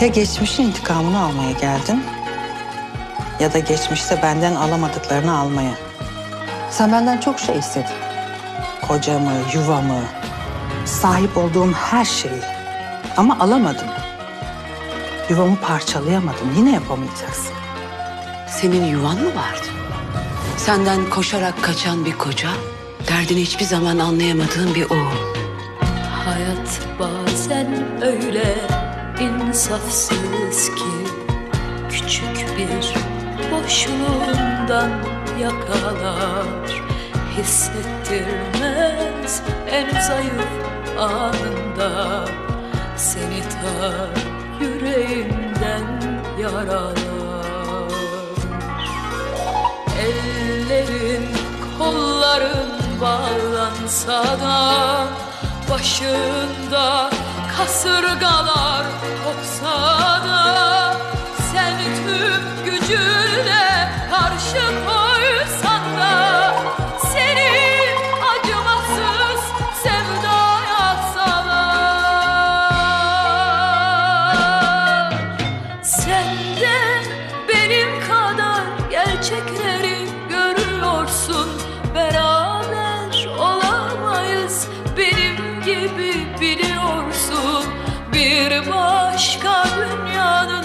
Ya geçmişin intikamını almaya geldin ya da geçmişte benden alamadıklarını almaya. Sen benden çok şey istedin. Kocamı, yuvamı, sahip olduğum her şeyi. Ama alamadım. Yuvamı parçalayamadım. Yine yapamayacaksın. Senin yuvan mı vardı? Senden koşarak kaçan bir koca, derdini hiçbir zaman anlayamadığın bir oğul. Hayat bazen öyle insafsız ki Küçük bir boşluğundan yakalar. Hissettirmez en zayıf anında Seni ta yüreğinden yaralar. Ellerin, kolların bağlansa da Başında kasırgalar tüm gücünle karşı koysan da Seni acımasız sevdaya salar. Sen de benim kadar gerçekleri görüyorsun. Beraber olamayız benim gibi biliyorsun. Bir başka dünyanın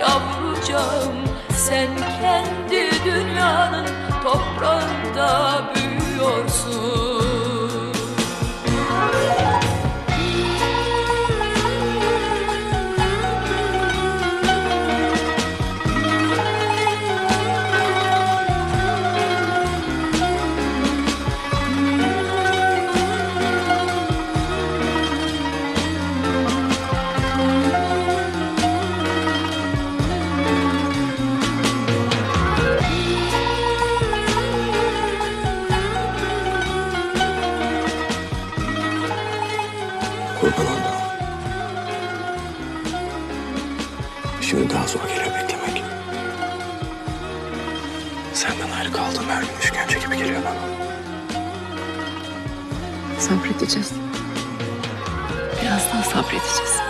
yavrucağım Sen kendi dünyanın toprağında büyüyorsun Olduğum. Şimdi daha zor geliyor beklemek. Senden ayrı kaldığım her gün işkence gibi geliyor bana. Sabredeceğiz. Biraz daha sabredeceğiz.